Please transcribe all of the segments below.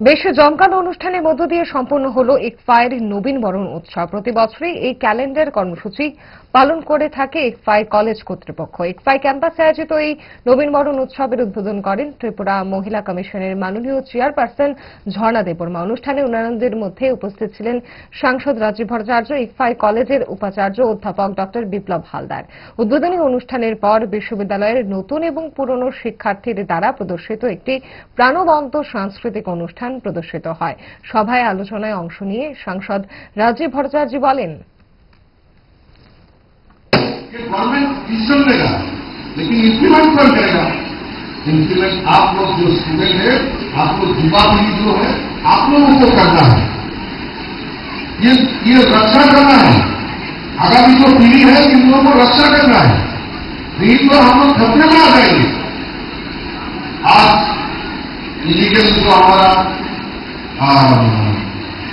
বেশ জমকানো অনুষ্ঠানের মধ্য দিয়ে সম্পন্ন হল ইকফায়ের নবীন বরণ উৎসব। প্রতি বছরই এই ক্যালেন্ডার কর্মসূচি পালন করে থাকে ইকফাই কলেজ কর্তৃপক্ষ। ইকফাই ক্যাম্পাসে আয়োজিত এই নবীন বরণ উৎসবের উদ্বোধন করেন ত্রিপুরা মহিলা কমিশনের মাননীয় চেয়ারপারসন ঝর্ণা দেববর্মা। অনুষ্ঠানে অন্যান্যদের মধ্যে উপস্থিত ছিলেন সাংসদ রাজীব ভট্টাচার্য ইকফাই কলেজের উপাচার্য অধ্যাপক ডক্টর বিপ্লব হালদার। উদ্বোধনী অনুষ্ঠানের পর বিশ্ববিদ্যালয়ের নতুন এবং পুরনো শিক্ষার্থীর দ্বারা প্রদর্শিত একটি প্রাণবন্ত সাংস্কৃতিক অনুষ্ঠান প্রদর্শিত হয় সভায় আলোচনায় অংশ নিয়ে সাংসদ রাজীব ভট্টাচার্য বলেন कि गवर्नमेंट डिसीजन लेगा लेकिन इम्प्लीमेंट कौन करेगा इम्प्लीमेंट आप लोग जो स्टूडेंट है आप लोग युवा पीढ़ी जो है आप लोगों को करना है ये ये रक्षा करना है आगामी जो पीढ़ी है इन लोगों को रक्षा करना है नहीं तो हम लोग खतरे में आ जाएंगे आज इलीगल जो हमारा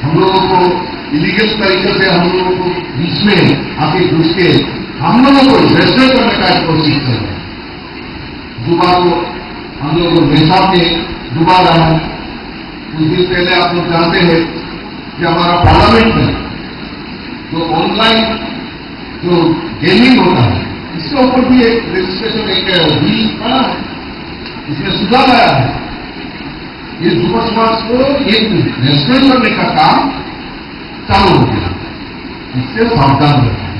हम लोगों को इलीगल तरीके से हम लोगों को बीच में आके घुस के हम लोगों को रेस्टर करने का कोशिश कर रहे हैं। दुबा को हम लोग नेता में डुबा रहा है। कुछ दिन पहले आप लोग जानते हैं कि हमारा पार्लियामेंट में जो ऑनलाइन जो गेमिंग होता है, इसके ऊपर भी एक रजिस्ट्रेशन एक बिल पड़ा है। इसमें सुधार आया है। इस युवा को एक रेस्टोरेंट करने का काम चालू हो गया इससे सावधान रहे